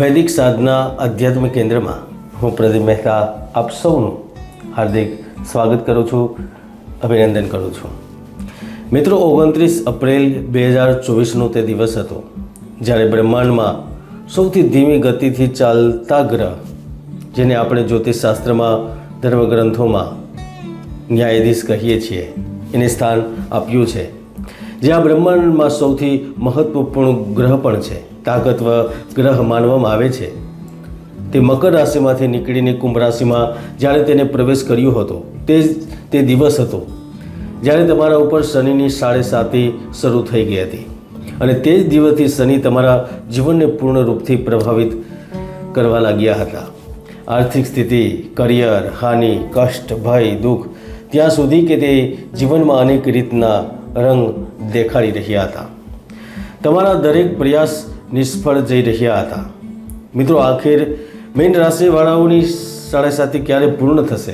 વૈદિક સાધના આધ્યાત્મિક કેન્દ્રમાં હું પ્રદીપ મહેતા આપ સૌનું હાર્દિક સ્વાગત કરું છું, અભિનંદન કરું છું. મિત્રો, ઓગણત્રીસ એપ્રિલ બે હજાર ચોવીસનો તે દિવસ હતો જ્યારે બ્રહ્માંડમાં સૌથી ધીમી ગતિથી ચાલતા ગ્રહ, જેને આપણે જ્યોતિષશાસ્ત્રમાં ધર્મગ્રંથોમાં ન્યાયાધીશ કહીએ છીએ, એને સ્થાન આપ્યું છે. જે આ બ્રહ્માંડમાં સૌથી મહત્વપૂર્ણ ગ્રહ પણ છે. તાકતવર ગ્રહ માનવામાં આવે છે. તે મકર રાશિમાંથી નીકળીને કુંભ રાશિમાં જ્યારે તેને પ્રવેશ કર્યો હતો, તે તે દિવસ હતો. જ્યારે તમારા ઉપર શનિની સાડે સાતી શરૂ થઈ ગઈ હતી. અને તે જ દિવસથી શનિ તમારા જીવનને પૂર્ણ રૂપથી પ્રભાવિત કરવા લાગ્યા હતા. આર્થિક સ્થિતિ, કરિયર, હાનિ, કષ્ટ, ભય, દુઃખ, ત્યાં સુધી કે તે જીવનમાં અનેક રીતના રંગ દેખાડી રહ્યા હતા. તમારા દરેક પ્રયાસ નિષ્ફળ જઈ રહ્યા હતા. મિત્રો, આખિર મેઇન રાશિવાળાઓની સાડેસાતી ક્યારે પૂર્ણ થશે?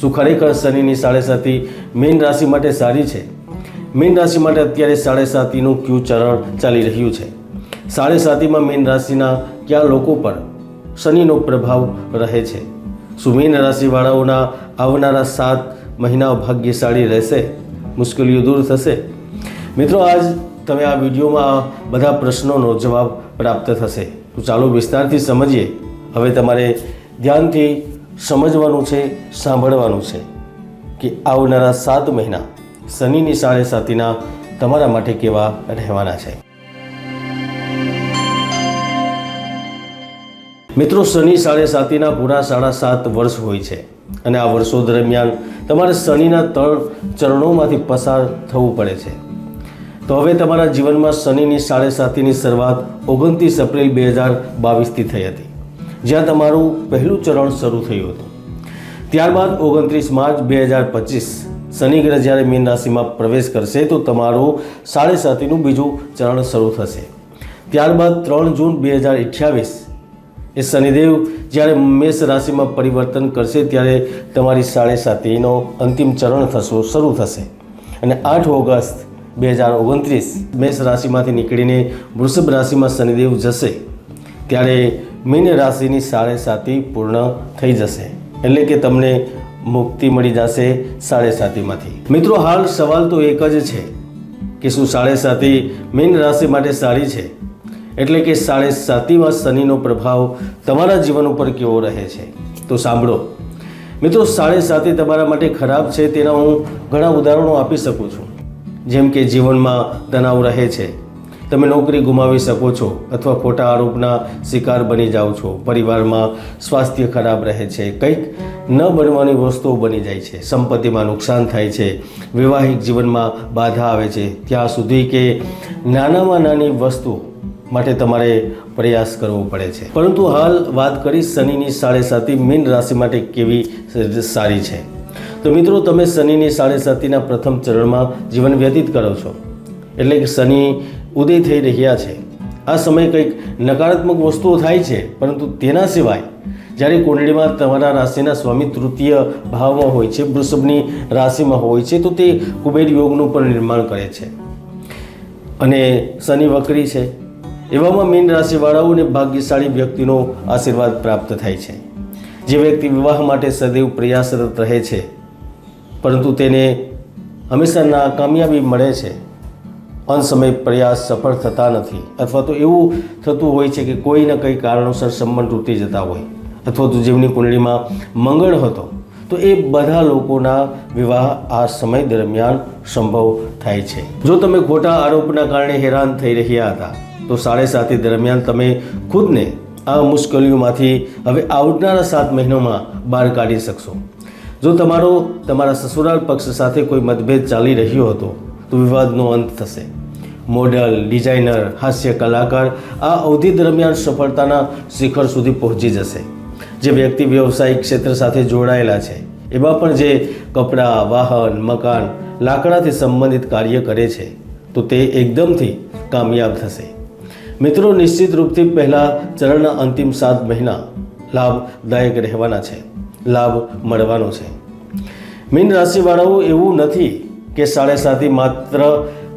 શું ખરેખર શનિની સાડેસાતી મેન રાશિ માટે સારી છે? મેન રાશિ માટે અત્યારે સાડેસાતીનું ક્યુ ચરણ ચાલી રહ્યું છે. સાડેસાતીમાં મેઇન રાશિના કયા લોકો પર શનિનો પ્રભાવ રહે છે? શું મેન રાશિવાળાઓના આવનારા સાત મહિનાઓ ભાગ્યશાળી રહેશે? મુશ્કેલીઓ દૂર થશે? મિત્રો, આજ તમે આ વિડીયોમાં બધા પ્રશ્નોનો જવાબ પ્રાપ્ત થશે. તો ચાલો વિસ્તારથી સમજીએ. હવે તમારે ધ્યાનથી સમજવાનું છે, સાંભળવાનું છે કે આવનારા સાત મહિના શનિની સાડે સાતીના તમારા માટે કેવા રહેવાના છે. મિત્રો, શનિ સાડે સાતીના પૂરા સાડા સાત વર્ષ હોય છે અને આ વર્ષો દરમિયાન તમારે શનિના તળ ચરણોમાંથી પસાર થવું પડે છે. તો હવે તમારા જીવનમાં શનિની સાડે સાતીની શરૂઆત ઓગણત્રીસ એપ્રિલ બે હજાર બાવીસથી થઈ હતી, જ્યાં તમારું પહેલું ચરણ શરૂ થયું હતું. ત્યારબાદ ઓગણત્રીસ માર્ચ બે હજાર પચીસ, શનિ ગ્રહ જ્યારે મીન રાશિમાં પ્રવેશ કરશે તો તમારું સાડે સાતીનું બીજું ચરણ શરૂ થશે. ત્યારબાદ ત્રણ જૂન બે હજાર અઠ્યાવીસ, એ શનિદેવ જ્યારે મેષ રાશિમાં પરિવર્તન કરશે ત્યારે તમારી સાડે સાતીનો અંતિમ ચરણ થશો, શરૂ થશે. અને આઠ ઓગસ્ટ બે હજાર ઓગણત્રીસ મેષ રાશિમાંથી નીકળીને વૃષભ રાશિમાં શનિદેવ જશે, ત્યારે મીન રાશિની સાડે સાતી પૂર્ણ થઈ જશે. એટલે કે તમને મુક્તિ મળી જશે સાડે સાતીમાંથી. મિત્રો, હાલ સવાલ તો એક જ છે કે શું સાડે સાતી મીન રાશિ માટે સારી છે? એટલે કે સાડે સાતીમાં શનિનો પ્રભાવ તમારા જીવન ઉપર કેવો રહે છે? તો સાંભળો. મિત્રો, સાડે સાતી તમારા માટે ખરાબ છે તેના હું ઘણા ઉદાહરણો આપી શકું છું. જેમ કે જીવનમાં તણાવ રહે છે. તમે નોકરી ગુમાવી શકો છો અથવા ખોટા આરોપના શિકાર બની જાઓ છો. પરિવારમાં સ્વાસ્થ્ય ખરાબ રહે છે. કંઈક ન બનવાની વસ્તુઓ બની જાય છે. સંપત્તિમાં નુકસાન થાય છે. વૈવાહિક જીવનમાં બાધા આવે છે. ત્યાં સુધી કે નાનામાં નાની વસ્તુ માટે તમારે પ્રયાસ કરવો પડે છે. પરંતુ હાલ વાત કરી શનિની સાડે સાતી મીન રાશિ માટે કેવી સારી છે? તો મિત્રો, તમે શનિની સાડે સાતીના પ્રથમ ચરણમાં જીવન વ્યતીત કરો છો. એટલે કે શનિ ઉદય થઈ રહ્યા છે. આ સમયે કંઈક નકારાત્મક વસ્તુઓ થાય છે, પરંતુ તેના સિવાય જ્યારે કુંડળીમાં તમારા રાશિના સ્વામી તૃતીય ભાવમાં હોય છે, વૃષભની રાશિમાં હોય છે, તો તે કુબેર યોગનું પણ નિર્માણ કરે છે. અને શનિ વક્રી છે. એવામાં મીન રાશિવાળાઓને ભાગ્યશાળી વ્યક્તિનો આશીર્વાદ પ્રાપ્ત થાય છે. જે વ્યક્તિ વિવાહ માટે સદૈવ પ્રયાસરત રહે છે પરંતુ તેને હંમેશાના કામયાબી મળે છે. અન સમય પ્રયાસ સફળ થતા નથી. અથવા તો એવું થતું હોય છે કે કોઈના કંઈ કારણોસર સંબંધ તૂટી જતા હોય. અથવા તો જેમની કુંડળીમાં મંગળ હતો, તો એ બધા લોકોના વિવાહ આ સમય દરમિયાન સંભવ થાય છે. જો તમે ખોટા આરોપના કારણે હેરાન થઈ રહ્યા હતા, તો સાડે સાતી દરમિયાન તમે ખુદને આ મુશ્કેલીઓમાંથી હવે આવનારા સાત મહિનામાં બહાર કાઢી શકશો. જો તમારો, તમારા સસુરાલ પક્ષ સાથે કોઈ મતભેદ ચાલી રહ્યો હતો, તો વિવાદનો અંત થશે. મોડલ, ડિઝાઇનર, હાસ્ય કલાકાર, આ અવધિ દરમિયાન સફળતાના શિખર સુધી પહોંચી જશે. જે વ્યક્તિ વ્યવસાયિક ક્ષેત્ર સાથે જોડાયેલા છે, એવા પણ જે કપડાં, વાહન, મકાન, લાકડાથી સંબંધિત કાર્ય કરે છે, તો તે એકદમથી કામયાબ થશે. મિત્રો, નિશ્ચિત રૂપથી પહેલાં ચરણના અંતિમ સાત મહિના લાભદાયક રહેવાના છે. લાભ મળવાનો છે. મીન રાશિવાળાઓ એવું નથી કે સાડે સાતી માત્ર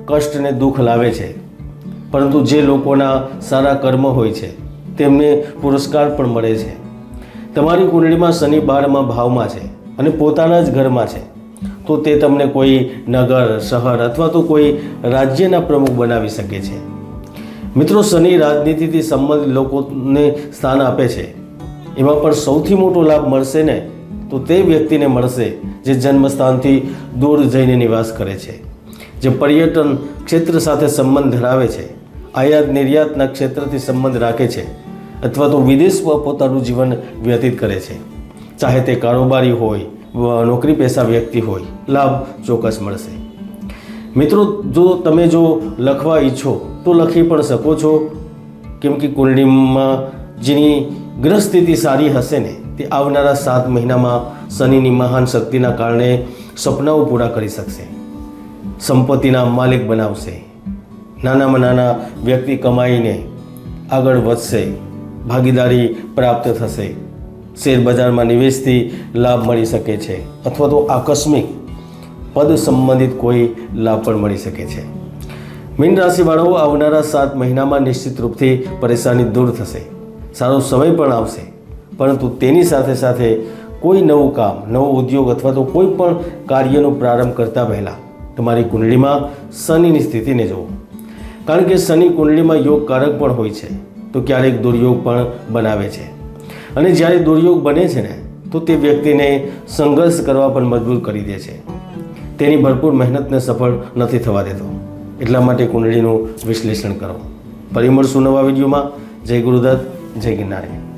કષ્ટ અને દુઃખ લાવે છે, પરંતુ જે લોકોના સારા કર્મ હોય છે, તેમને પુરસ્કાર પણ મળે છે. તમારી કુંડળીમાં શનિ બારમાં ભાવમાં છે અને પોતાના જ ઘરમાં છે, તો તે તમને કોઈ નગર, શહેર અથવા તો કોઈ રાજ્યના પ્રમુખ બનાવી શકે છે. મિત્રો, શનિ રાજનીતિથી સંબંધિત લોકોને સ્થાન આપે છે. એમાં પણ સૌથી મોટો લાભ મળશે ને, તો તે વ્યક્તિને મળશે જે જન્મસ્થાનથી દૂર જઈને નિવાસ કરે છે, જે પર્યટન ક્ષેત્ર સાથે સંબંધ ધરાવે છે, આયાત નિર્યાતના ક્ષેત્રથી સંબંધ રાખે છે, અથવા તો વિદેશમાં પોતાનું જીવન વ્યતીત કરે છે. ચાહે તે કારોબારી હોય નોકરી પેશા વ્યક્તિ હોય, લાભ ચોક્કસ મળશે. મિત્રો, જો તમે જો લખવા ઈચ્છો, તો લખી પણ શકો છો. કેમ કે કુંડલીમાં જેની ગ્રહ સ્થિતિ સારી હશે ને, તે આવનારા સાત મહિનામાં શનિની મહાન શક્તિના કારણે સપનાઓ પૂરા કરી શકશે. સંપત્તિના માલિક બનાવશે. નાનામાં નાના વ્યક્તિ કમાઈને આગળ વધશે. ભાગીદારી પ્રાપ્ત થશે. શેરબજારમાં નિવેશથી લાભ મળી શકે છે અથવા તો આકસ્મિક પદ સંબંધિત કોઈ લાભ પણ મળી શકે છે. મીન રાશિવાળાઓ આવનારા સાત મહિનામાં નિશ્ચિત રૂપથી પરેશાની દૂર થશે. સારો સમય પણ આવશે. પરંતુ તેની સાથે સાથે કોઈ નવું કામ, નવો ઉદ્યોગ અથવા તો કોઈ પણ કાર્યનો પ્રારંભ કરતા પહેલાં તમારી કુંડળીમાં શનિની સ્થિતિને જુઓ. કારણ કે શનિ કુંડળીમાં યોગકારક પણ હોય છે, તો ક્યારેક દુર્યોગ પણ બનાવે છે. અને જ્યારે દુર્યોગ બને છે ને, તો તે વ્યક્તિને સંઘર્ષ કરવા પણ મજબૂર કરી દે છે. તેની ભરપૂર મહેનતને સફળ નથી થવા દેતો. એટલા માટે કુંડળીનું વિશ્લેષણ કરો. ફરી મળશું નવા વિડીયોમાં? જય ગુરુદત્ત. જય ગિરનારી